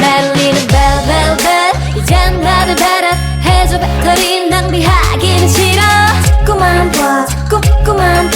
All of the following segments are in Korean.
날리는 벨벨벨. 이젠 나를 베라 해줘. 배터리 낭비하기는 싫어. 자꾸만 봐 자꾸, 자꾸만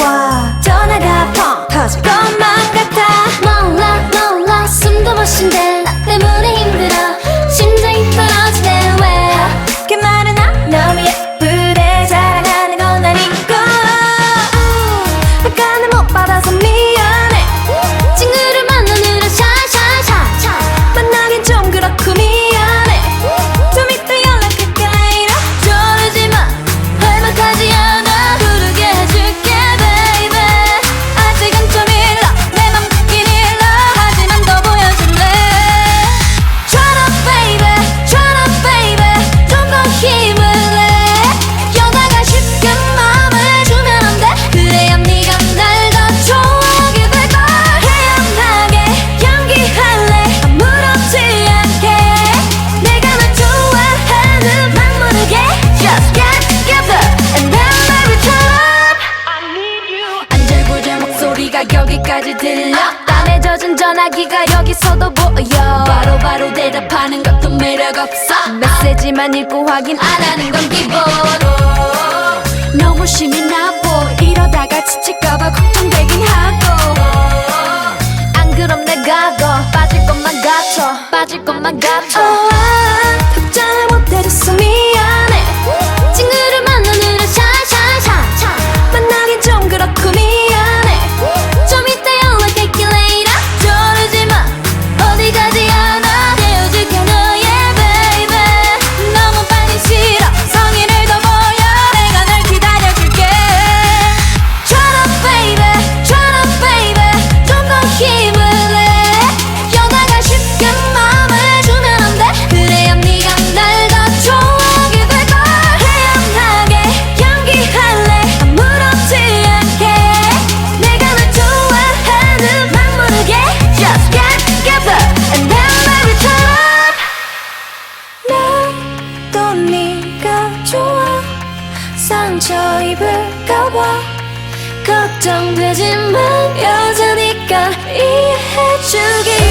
소리가 여기까지 들려. 땀에 젖은 전화기가 여기서도 보여. 바로바로 바로 대답하는 것도 매력 없어. 메시지만 읽고 확인 안 하는 건 기본 너무 심이 나보. 이러다가 지칠까봐 걱정되긴 하고. 안 그럼 내가 더 빠질 것만 같아. 빠질 것만 같아. oh, 상처 입을까봐 걱정되지만 여자니까 이해해주길